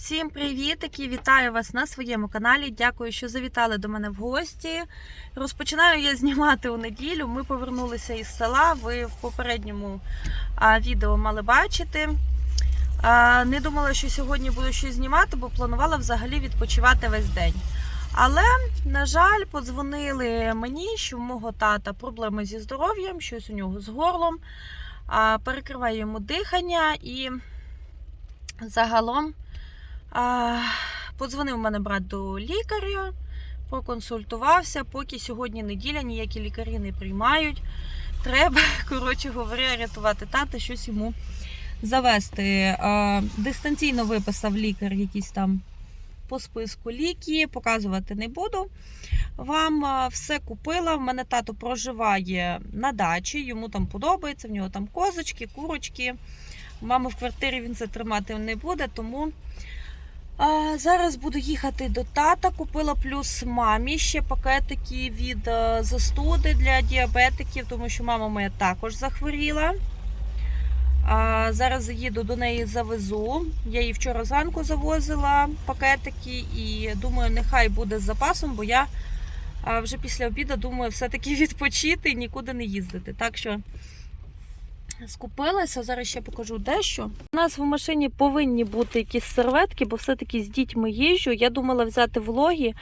Всім привітики! Вітаю вас на своєму каналі. Дякую, що завітали до мене в гості. Розпочинаю я знімати у неділю. Ми повернулися із села. Ви в попередньому відео мали бачити. Не думала, що сьогодні буду щось знімати, бо планувала взагалі відпочивати весь день. Але, на жаль, подзвонили мені, що в мого тата проблеми зі здоров'ям, щось у нього з горлом, перекриває йому дихання і загалом. А, Подзвонив мене брат до лікаря, проконсультувався, поки сьогодні неділя, ніякі лікарі не приймають. Треба, коротше говоря, рятувати тата, щось йому завести. А, Дистанційно виписав лікар якісь там по списку ліки, показувати не буду. Вам все купила. В мене тато проживає на дачі, йому там подобається, в нього там козочки, курочки. Мами в квартирі він це тримати не буде, тому. Зараз буду їхати до тата. Купила плюс мамі ще пакетики від е, застуди для діабетиків, тому що мама моя також захворіла. Зараз заїду до неї завезу. Я її вчора зранку завозила пакетики і думаю, нехай буде з запасом, бо я вже після обіду думаю все-таки відпочити і нікуди не їздити. Так що скупилася. Зараз ще покажу дещо. У нас в машині повинні бути якісь серветки, бо все-таки з дітьми їжджу. Я думала взяти влоги,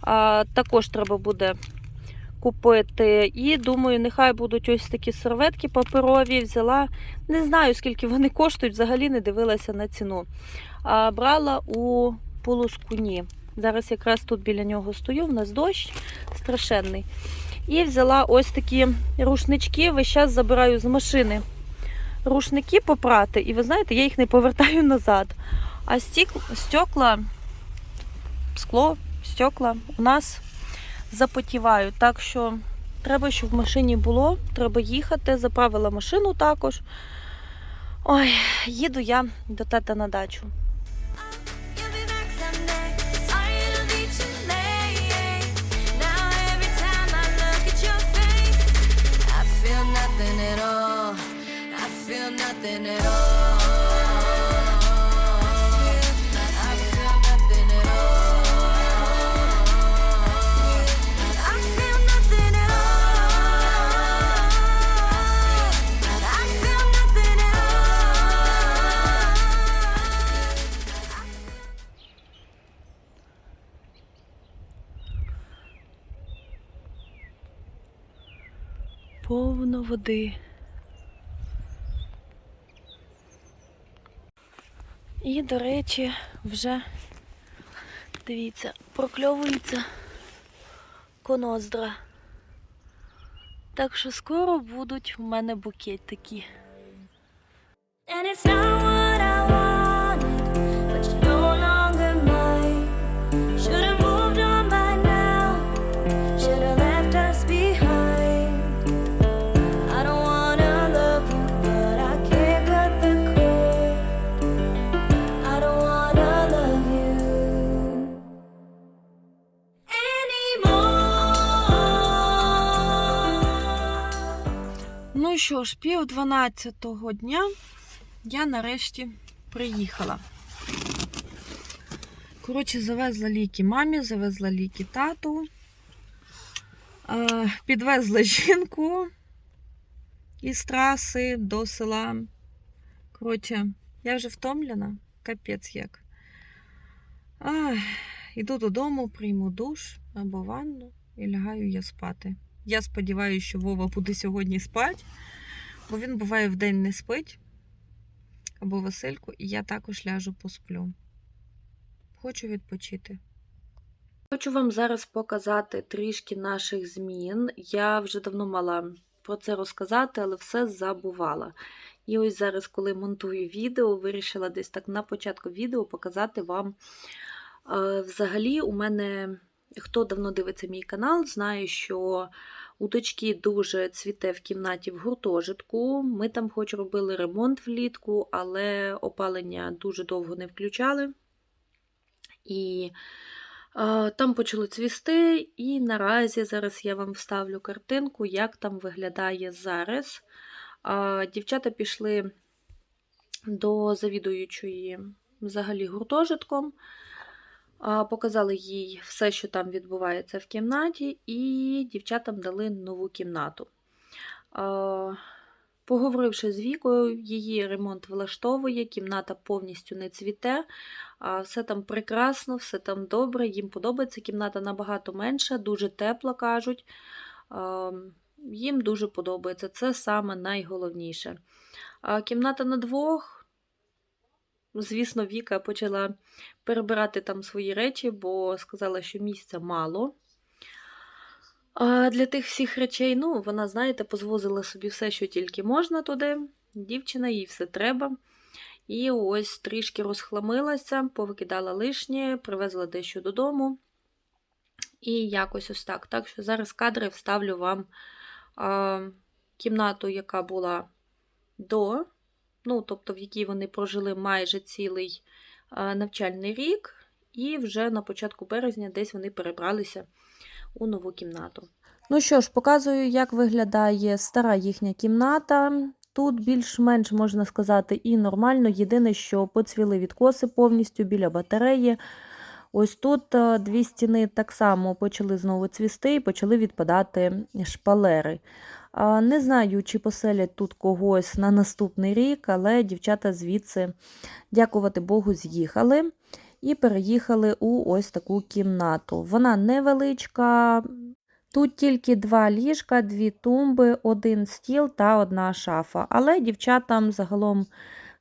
а, також треба буде купити. І думаю, нехай будуть ось такі серветки паперові. Взяла. Не знаю, скільки вони коштують, взагалі не дивилася на ціну. А, брала у полускуні. Зараз якраз тут біля нього стою, в нас дощ страшенний. І взяла ось такі рушнички. Весь час забираю з машини рушники попрати, і ви знаєте, я їх не повертаю назад. А стекла, скло, стекла у нас запотівають. Так що треба, щоб в машині було, треба їхати. Заправила машину також. Ой, їду я до тата на дачу. Води. І, до речі, вже, дивіться, прокльовується коноздра. Так що скоро будуть в мене букетики. And it's not Ну що ж, пів дванадцятого дня я нарешті приїхала. Коротше, завезла ліки мамі, завезла ліки тату, е, підвезла жінку із траси до села. Коротше, я вже втомлена, капець як. Іду додому, прийму душ або ванну і лягаю я спати. Я сподіваюся, що Вова буде сьогодні спати, бо він буває вдень не спить. Або Васильку, і я також ляжу посплю. Хочу відпочити. Хочу вам зараз показати трішки наших змін. Я вже давно мала про це розказати, але все забувала. І ось зараз, коли монтую відео, вирішила десь так на початку відео показати вам. Е, Взагалі, у мене, хто давно дивиться мій канал, знає, що у дочки дуже цвіте в кімнаті в гуртожитку. Ми там хоч робили ремонт влітку, але опалення дуже довго не включали. І е, там почали цвісти, і наразі зараз я вам вставлю картинку, як там виглядає зараз. Е, дівчата пішли до завідуючої взагалі гуртожитком. Показали їй все, що там відбувається в кімнаті, і дівчатам дали нову кімнату. Поговоривши з Вікою, її ремонт влаштовує, кімната повністю не цвіте, все там прекрасно, все там добре, їм подобається. Кімната набагато менша, дуже тепла, кажуть. Їм дуже подобається. Це саме найголовніше. Кімната на двох. Звісно, Віка почала перебирати там свої речі, бо сказала, що місця мало. А для тих всіх речей, ну, вона, знаєте, позвозила собі все, що тільки можна туди. Дівчина, їй все треба. І ось трішки розхламилася, повикидала лишнє, привезла дещо додому. І якось ось так. Так що зараз кадри вставлю вам а, кімнату, яка була до, ну, тобто в якій вони прожили майже цілий навчальний рік, і вже на початку березня десь вони перебралися у нову кімнату. Ну що ж, показую, як виглядає стара їхня кімната. Тут більш-менш можна сказати і нормально. Єдине, що поцвіли відкоси повністю біля батареї. Ось тут е, дві стіни так само почали знову цвісти і почали відпадати шпалери. Не знаю, чи поселять тут когось на наступний рік, але дівчата звідси, дякувати Богу, з'їхали і переїхали у ось таку кімнату. Вона невеличка. Тут тільки два ліжка, дві тумби, один стіл та одна шафа. Але дівчатам загалом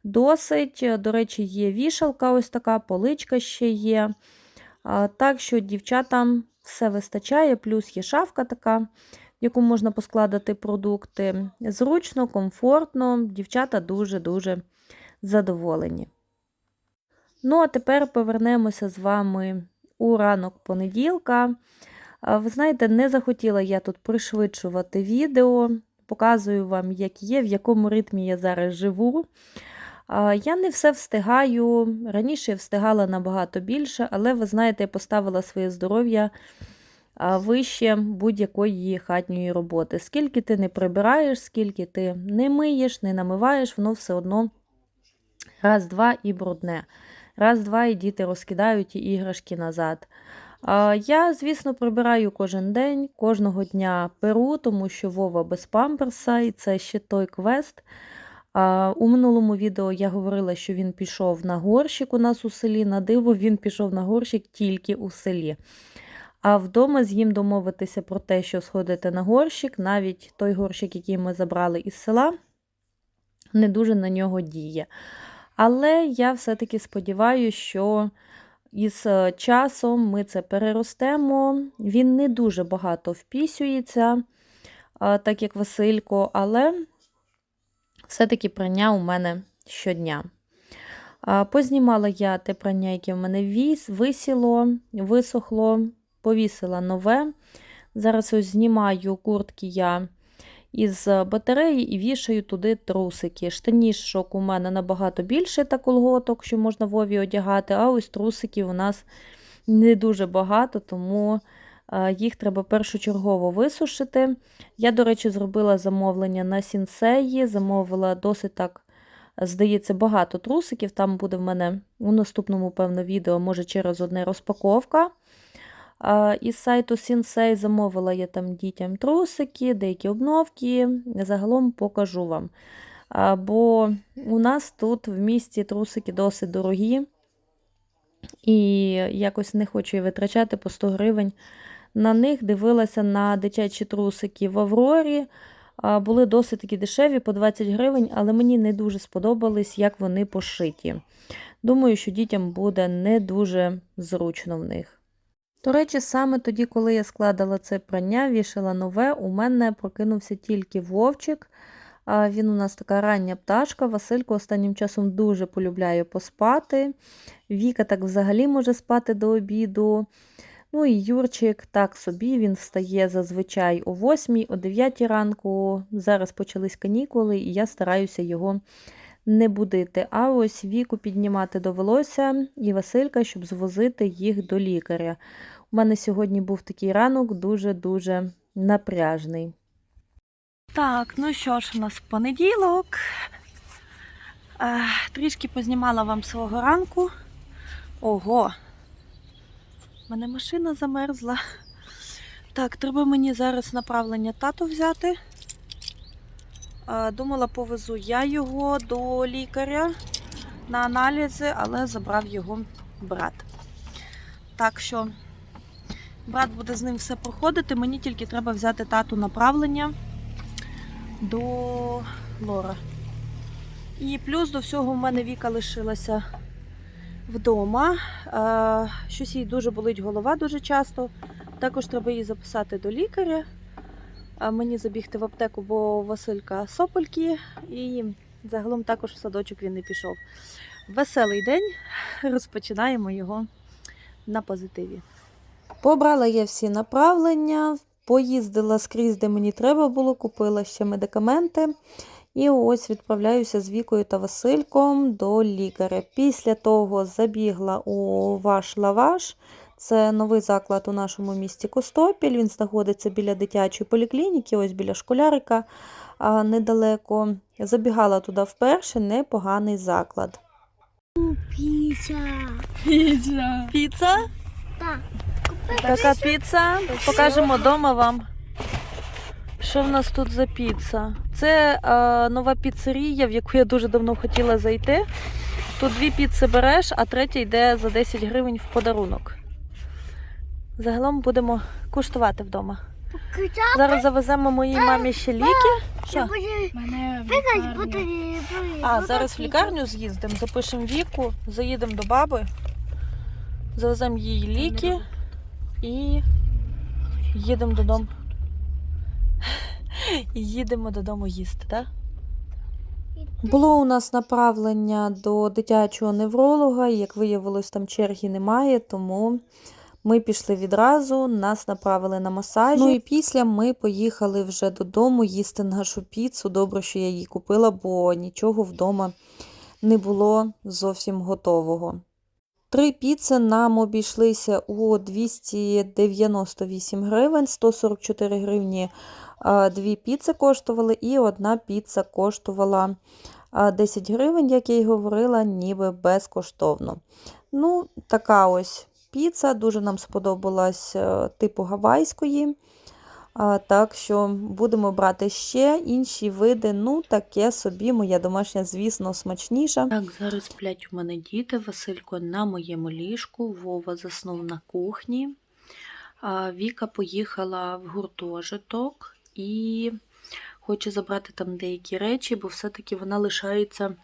досить. До речі, є вішалка, ось така, поличка ще є. Так що дівчатам все вистачає, плюс є шафка така, в яку можна поскладати продукти. Зручно, комфортно, дівчата дуже-дуже задоволені. Ну, а тепер повернемося з вами у ранок понеділка. Ви знаєте, не захотіла я тут пришвидшувати відео, показую вам, як є, в якому ритмі я зараз живу. Я не все встигаю. Раніше я встигала набагато більше, але ви знаєте, я поставила своє здоров'я вище будь-якої хатньої роботи. Скільки ти не прибираєш, скільки ти не миєш, не намиваєш, воно все одно раз-два і брудне. Раз-два і діти розкидають ті іграшки назад. Я, звісно, прибираю кожен день, кожного дня перу, тому що Вова без памперса, і це ще той квест. У минулому відео я говорила, що він пішов на горщик у нас у селі. На диво, він пішов на горщик тільки у селі. А вдома з їм домовитися про те, що сходити на горщик, навіть той горщик, який ми забрали із села, не дуже на нього діє. Але я все-таки сподіваюся, що із е, часом ми це переростемо. Він не дуже багато впісюється, так як Василько, але все-таки прання у мене щодня. Познімала я те прання, яке в мене висіло, висохло, повісила нове. Зараз ось знімаю куртки я із батареї і вішаю туди трусики. Штанішок у мене набагато більше та колготок, що можна Вові одягати, а ось трусиків у нас не дуже багато, тому їх треба першочергово висушити. Я, до речі, зробила замовлення на сінсеї, замовила досить так. Здається, багато трусиків. Там буде в мене у наступному, певно, відео, може, через одне розпаковка. Із сайту Sensei замовила я там дітям трусики, деякі обновки. Загалом покажу вам. Бо у нас тут в місті трусики досить дорогі, і якось не хочу я витрачати по 100 гривень. На них дивилася на дитячі трусики в Аврорі. Були досить такі дешеві по 20 гривень, але мені не дуже сподобались, як вони пошиті. Думаю, що дітям буде не дуже зручно в них. До речі, саме тоді, коли я складала це прання, вішала нове, у мене прокинувся тільки вовчик. Він у нас така рання пташка. Василько останнім часом дуже полюбляє поспати. Віка так взагалі може спати до обіду. Ну і Юрчик так собі, він встає зазвичай о 8 о 9 ранку. Зараз почались канікули, і я стараюся його не будити. А ось віку піднімати довелося і Василька, щоб звозити їх до лікаря. У мене сьогодні був такий ранок дуже-дуже напряжний. Так, ну що ж, у нас понеділок. Е, Трішки познімала вам свого ранку. Ого. У мене машина замерзла. Так, треба мені зараз направлення тату взяти. Думала, повезу я його до лікаря на аналізи, але забрав його брат. Так що брат буде з ним все проходити. Мені тільки треба взяти тату направлення до Лора. І плюс до всього в мене Віка лишилася вдома. Е, Щось їй дуже болить голова дуже часто. Також треба її записати до лікаря. Мені забігти в аптеку, бо Василька сопельки, і загалом також в садочок він не пішов. Веселий день. Розпочинаємо його на позитиві. Побрала я всі направлення, поїздила скрізь, де мені треба було, купила ще медикаменти. І ось відправляюся з Вікою та Васильком до лікаря. Після того забігла у ваш лаваш. Це новий заклад у нашому місті Костопіль. Він знаходиться біля дитячої поліклініки, ось біля школярика недалеко. Забігала туди вперше, непоганий заклад. Піца. Піца. Піца? Так. Така піца. Покажемо вдома вам. Що в нас тут за піца? Це е, нова піцерія, в яку я дуже давно хотіла зайти. Тут дві піци береш, а третя йде за 10 гривень в подарунок. Загалом будемо куштувати вдома. Зараз завеземо моїй мамі ще ліки. Що? Мене в Бігать А, зараз в лікарню з'їздимо, запишемо віку, заїдемо до баби, завеземо їй ліки і їдемо додому. І їдемо додому їсти, так? Було у нас направлення до дитячого невролога, і, як виявилось, там черги немає, тому ми пішли відразу, нас направили на масажі. Ну і після ми поїхали вже додому їсти нашу піцу. Добре, що я її купила, бо нічого вдома не було зовсім готового. Три піци нам обійшлися у 298 гривень, 144 гривні дві піци коштували, і одна піца коштувала 10 гривень, як я й говорила, ніби безкоштовно. Ну, така ось піца, дуже нам сподобалась е, типу гавайської. Так що будемо брати ще інші види. Ну, таке собі, моя домашня, звісно, смачніша. Так, зараз сплять у мене діти. Василько на моєму ліжку, Вова заснув на кухні. Віка поїхала в гуртожиток і хоче забрати там деякі речі, бо все-таки вона лишається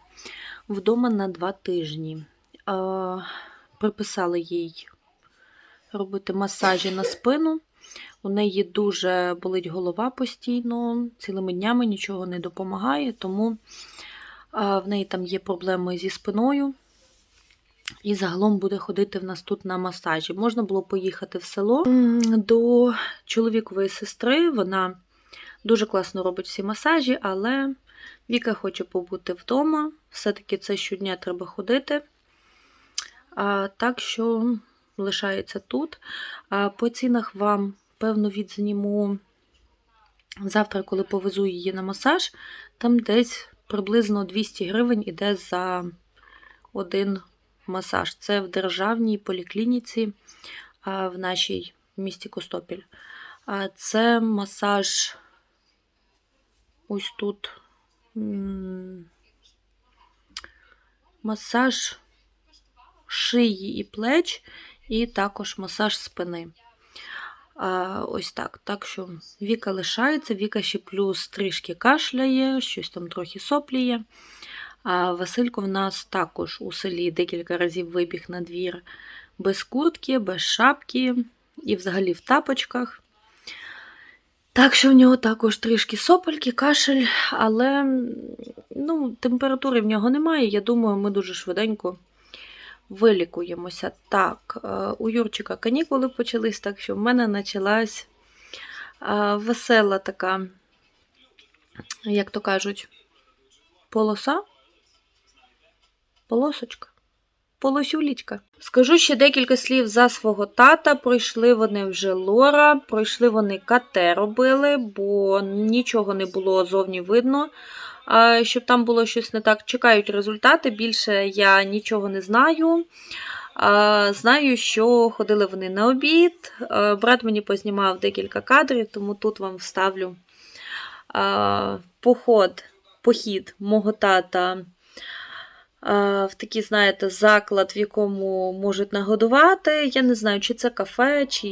вдома на два тижні. Приписали їй робити масажі на спину. У неї дуже болить голова постійно, цілими днями нічого не допомагає, тому в неї там є проблеми зі спиною. І загалом буде ходити в нас тут на масажі. Можна було поїхати в село до чоловікової сестри. Вона дуже класно робить всі масажі, але Віка хоче побути вдома. Все-таки це щодня треба ходити. А, так що лишається тут. А, по цінах вам, певно, відзніму завтра, коли повезу її на масаж. Там десь приблизно 200 гривень іде за один масаж. Це в державній поліклініці в нашій місті Костопіль. Це масаж ось тут. Масаж шиї і плеч, і також масаж спини. Ось так. Так що Віка лишається, Віка ще плюс трішки кашляє, щось там трохи сопліє. А Василько в нас також у селі декілька разів вибіг на двір без куртки, без шапки і взагалі в тапочках. Так що в нього також трішки сопельки, кашель, але ну, температури в нього немає. Я думаю, ми дуже швиденько вилікуємося. Так, е, у Юрчика канікули почались, так що в мене почалась е, весела така, як то кажуть, полоса. Полосочка. Полосюлічка. Скажу ще декілька слів за свого тата. Пройшли вони вже лора, пройшли вони КТ робили, бо нічого не було зовні видно. Щоб там було щось не так, чекають результати. Більше я нічого не знаю. Знаю, що ходили вони на обід. Брат мені познімав декілька кадрів, тому тут вам вставлю поход, похід мого тата в такий, знаєте, заклад, в якому можуть нагодувати. Я не знаю, чи це кафе, чи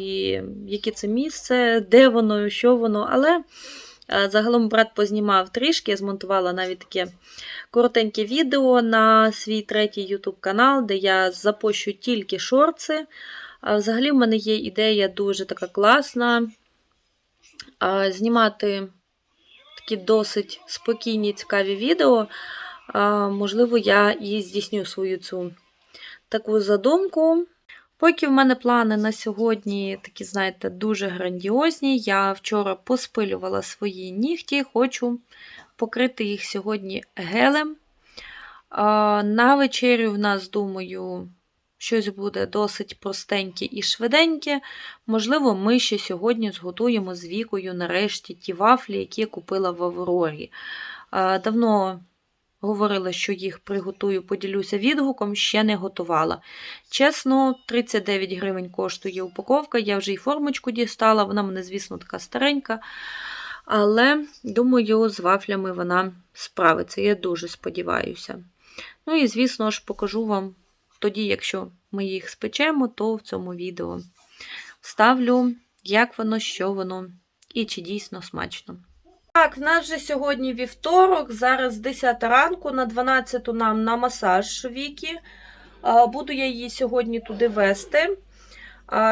яке це місце, де воно, що воно, але. Загалом брат познімав трішки, я змонтувала навіть таке коротеньке відео на свій третій YouTube канал, де я запощу тільки шорти. Взагалі, в мене є ідея дуже така класна. Знімати такі досить спокійні, цікаві відео. Можливо, я і здійсню свою цю таку задумку. Поки в мене плани на сьогодні такі, знаєте, дуже грандіозні. Я вчора поспилювала свої нігті, хочу покрити їх сьогодні гелем. На вечерю в нас, думаю, щось буде досить простеньке і швиденьке. Можливо, ми ще сьогодні зготуємо з вікою нарешті ті вафлі, які я купила в Аврорі. Давно говорила, що їх приготую, поділюся відгуком, ще не готувала. Чесно, 39 гривень коштує упаковка, я вже і формочку дістала, вона мене, звісно, така старенька. Але, думаю, з вафлями вона справиться. Я дуже сподіваюся. Ну і, звісно ж, покажу вам тоді, якщо ми їх спечемо, то в цьому відео вставлю, як воно, що воно і чи дійсно смачно. Так, в нас вже сьогодні вівторок, зараз 10 ранку, на 12 нам на масаж Вікі. Буду я її сьогодні туди вести,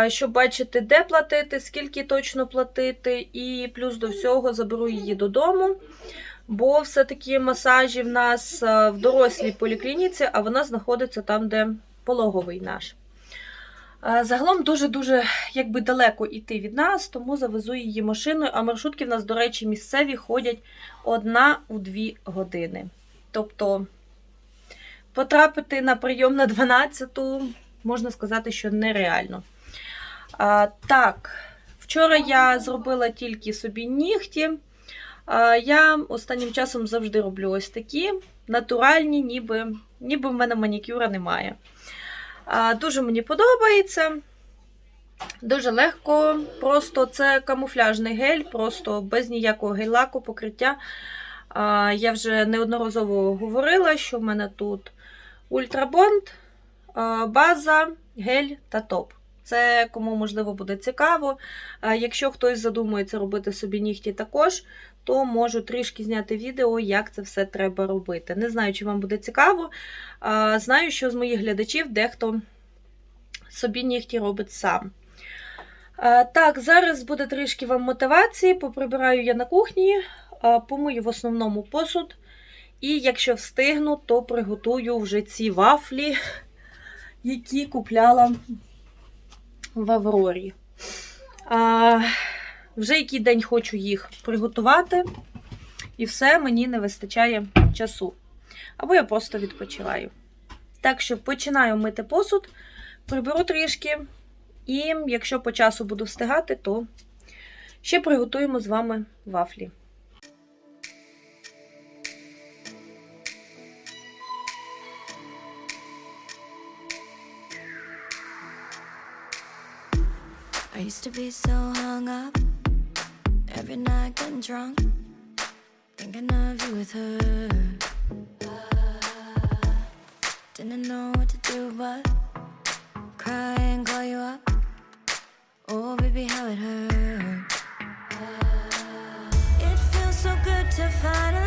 щоб бачити, де платити, скільки точно платити, і плюс до всього заберу її додому. Бо все-таки масажі в нас в дорослій поліклініці, а вона знаходиться там, де пологовий наш. Загалом дуже-дуже якби далеко йти від нас, тому завезу її машиною. А маршрутки в нас, до речі, місцеві ходять одна у дві години. Тобто потрапити на прийом на 12-ту, можна сказати, що нереально. А, Так, вчора я зробила тільки собі нігті. А, Я останнім часом завжди роблю ось такі натуральні, ніби, ніби в мене манікюра немає. Дуже мені подобається. Дуже легко, просто це камуфляжний гель, просто без ніякого гель-лаку покриття. Я вже неодноразово говорила, що в мене тут ультрабонд, база, гель та топ. Це кому можливо буде цікаво. Якщо хтось задумується робити собі нігті також, то можу трішки зняти відео, як це все треба робити. Не знаю, чи вам буде цікаво. Знаю, що з моїх глядачів дехто собі нігті робить сам. Так, зараз буде трішки вам мотивації. Поприбираю я на кухні, помию в основному посуд. І якщо встигну, то приготую вже ці вафлі, які купляла в Аврорі. Вже який день хочу їх приготувати, і все, мені не вистачає часу. Або я просто відпочиваю. Так що починаю мити посуд, приберу трішки, і якщо по часу буду встигати, то ще приготуємо з вами вафлі. I used to be so hung up every night getting drunk, thinking of you with her. Didn't know what to do but cry and call you up. Oh, baby, how it hurt. It feels so good to finally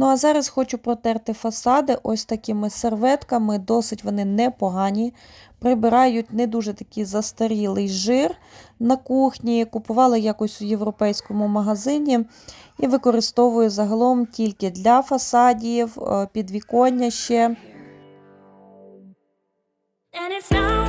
Ну а зараз хочу протерти фасади ось такими серветками. Досить вони непогані. Прибирають не дуже такий застарілий жир на кухні. Купувала якось у європейському магазині і використовую загалом тільки для фасадів, е, підвіконня ще. And it's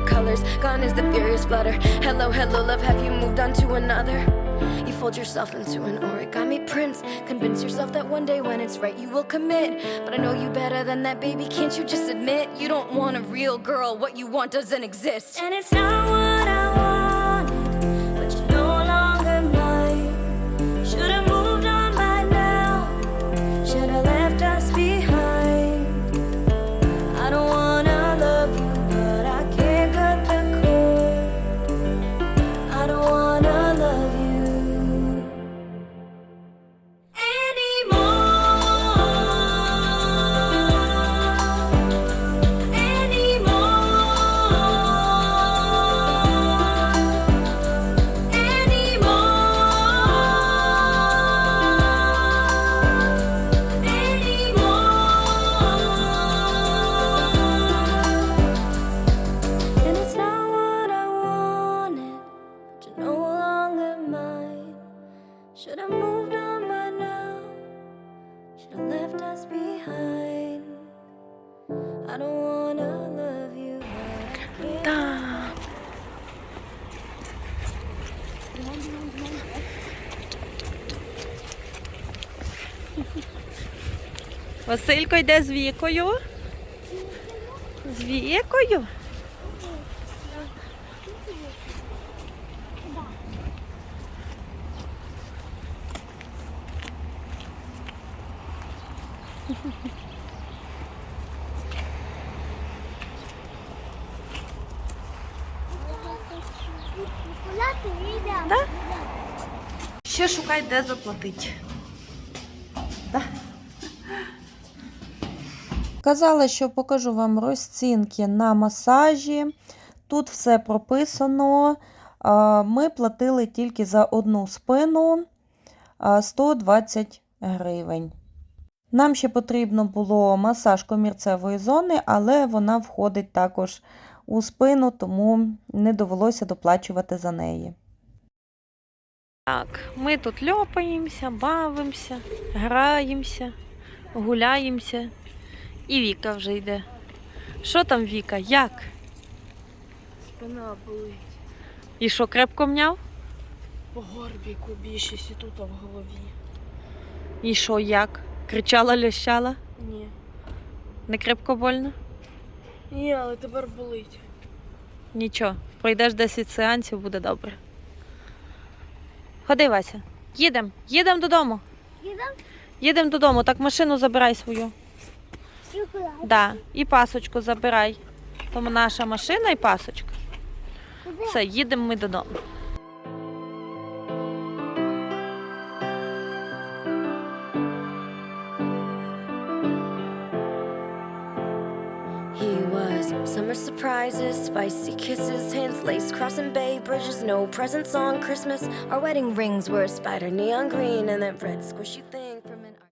watercolors, gone is the furious flutter. Hello, hello, love, have you moved on to another? You fold yourself into an origami prince. Convince yourself that one day when it's right, you will commit. But I know you better than that, baby. Can't you just admit you don't want a real girl? What you want doesn't exist. And it's not what I no longer mine. Should've moved on by now. Should've left us behind. I don't wanna love you, I Василько йде з вікою. З вікою. Да? Ще шукай, де заплатити. Да? Казала, що покажу вам розцінки на масажі. Тут все прописано. Ми платили тільки за одну спину 120 гривень. Нам ще потрібно було масаж комірцевої зони, але вона входить також у спину, тому не довелося доплачувати за неї. Так, ми тут льопаємося, бавимося, граємося, гуляємося. І Віка вже йде. Що там Віка? Як? Спина болить. І що, крепко мняв? По горбіку більшість і тут в голові. І що, як? Кричала, лящала? Ні. Не крепко больно? Ні, але тепер болить. Нічого, пройдеш 10 сеансів, буде добре. Ходи, Вася. Їдемо, їдемо додому. Їдемо? Їдемо додому, так машину забирай свою. Да. І пасочку забирай. Тому наша машина і пасочка. Все, їдемо ми додому. Spicy kisses, hands laced, crossing bay bridges, no presents on Christmas. Our wedding rings were a spider neon green and that red squishy thing.